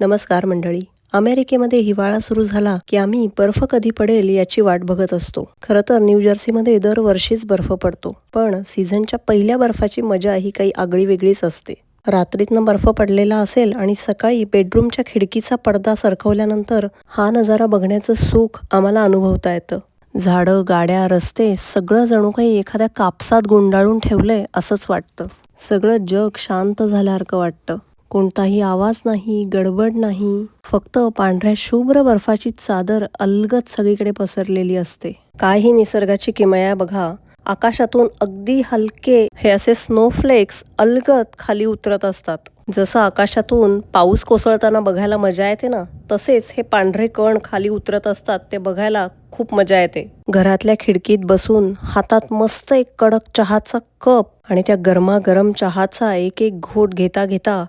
नमस्कार मंडळी. अमेरिकेमध्ये हिवाळा सुरू झाला की आम्ही बर्फ कधी पडेल याची वाट बघत असतो. खरं तर न्यू जर्सीमध्ये दरवर्षीच बर्फ पडतो. पण सीझनच्या पहिल्या बर्फाची मजा ही काही आगळी वेगळीच असते. रात्रीतनं बर्फ पडलेला असेल आणि सकाळी बेडरूमच्या खिडकीचा पडदा सरकवल्यानंतर हा नजारा बघण्याचं सुख आम्हाला अनुभवता येतं. झाडं गाड्या रस्ते सगळं जणू काही एखाद्या कापसात गुंडाळून ठेवलंय असंच वाटतं. सगळं जग शांत झाल्यासारखं वाटतं. कोणताही आवाज नाही गडबड नाही. फक्त पांढऱ्या शुभ्र बर्फाची चादर अलगद सगळीकडे पसरलेली असते. काय ही निसर्गाची किमया बघा. आकाशातून अगदी हलके हे असे स्नोफ्लेक्स अलगत खाली उतरत असतात. जसं आकाशातून पाऊस कोसळताना बघायला मजा येते ना तसेच हे पांढरे कण खाली उतरत असतात ते बघायला खूप मजा येते. घरातल्या खिडकीत बसून हातात मस्त एक कडक चहाचा कप आणि त्या गरमागरम चहाचा एक एक घोट घेता घेता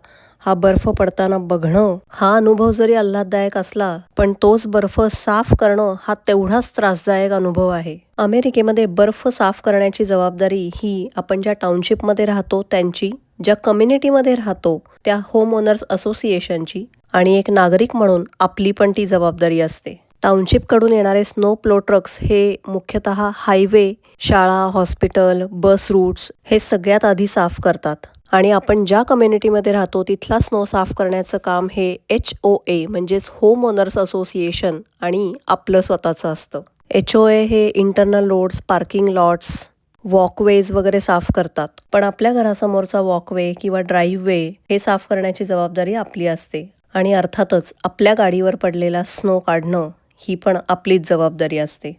हा बर्फ पडताना बघणं हा अनुभव जरी आल्हाददायक असला पण तोच बर्फ साफ करणं हा तेवढाच त्रासदायक अनुभव आहे. अमेरिकेमध्ये बर्फ साफ करण्याची जबाबदारी ही आपण ज्या टाउनशिपमध्ये राहतो त्यांची ज्या कम्युनिटीमध्ये राहतो त्या होम ओनर्स असोसिएशनची आणि एक नागरिक म्हणून आपली पण ती जबाबदारी असते. टाउनशिपकडून येणारे स्नो प्लो ट्रक्स हे मुख्यतः हायवे शाळा हॉस्पिटल बस रूट्स हे सगळ्यात आधी साफ करतात. आणि आपण ज्या कम्युनिटीमध्ये राहतो तिथला स्नो साफ करण्याचं काम हे एच ओ ए म्हणजेच होम ओनर्स असोसिएशन आणि आपलं स्वतःचं असतं. एच ओ ए हे internal roads parking lots walkways वगैरे साफ करतात. पण आपल्या घरासमोरचा वॉकवे किंवा ड्राईव्हवे हे साफ करण्याची जबाबदारी आपली असते. आणि अर्थातच आपल्या गाडीवर पडलेला स्नो काढणं ही पण आपलीच जबाबदारी असते.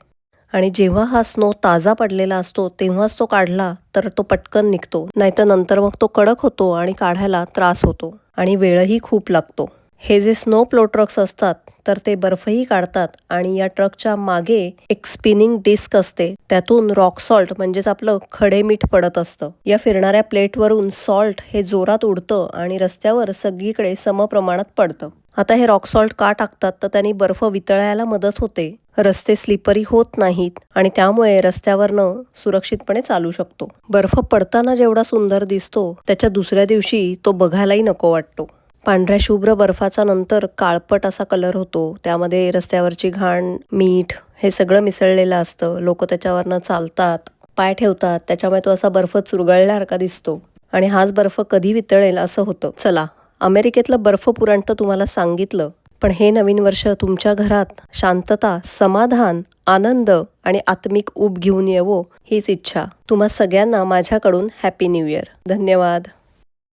आणि जेव्हा हा स्नो ताजा पडलेला असतो तेव्हाच तो काढला तर तो पटकन निघतो. नाहीतर नंतर मग तो कडक होतो आणि काढायला त्रास होतो आणि वेळही खूप लागतो. हे जे स्नो प्लो ट्रक्स असतात तर ते बर्फही काढतात आणि या ट्रकच्या मागे एक स्पिनिंग डिस्क असते. त्यातून रॉक सॉल्ट म्हणजेच आपलं खडे मीठ पडत असतं. या फिरणाऱ्या प्लेटवरून सॉल्ट हे जोरात उडतं आणि रस्त्यावर सगळीकडे समप्रमाणात पडतं. आता हे रॉक सॉल्ट का टाकतात तर त्यांनी बर्फ वितळायला मदत होते. रस्ते स्लिपरी होत नाहीत आणि त्यामुळे रस्त्यावरनं सुरक्षितपणे चालू शकतो. बर्फ पडताना जेवढा सुंदर दिसतो त्याच्या दुसऱ्या दिवशी तो बघायलाही नको वाटतो. पांढऱ्या शुभ्र बर्फाचा नंतर काळपट असा कलर होतो. त्यामध्ये रस्त्यावरची घाण मीठ हे सगळं मिसळलेलं असतं. लोक त्याच्यावरनं चालतात पाय ठेवतात. त्याच्यामुळे तो असा बर्फ चुरगळल्यासारखा दिसतो. आणि हाच बर्फ कधी वितळेल असं होतं. चला अमेरिकेतलं बर्फ पुराण तर तुम्हाला सांगितलं. पण हे नवीन वर्ष तुमच्या घरात शांतता समाधान आनंद आणि आत्मिक ऊब घेऊन येवो हीच इच्छा. तुम्हा सगळ्यांना माझ्याकडून हॅपी न्यू इयर. धन्यवाद.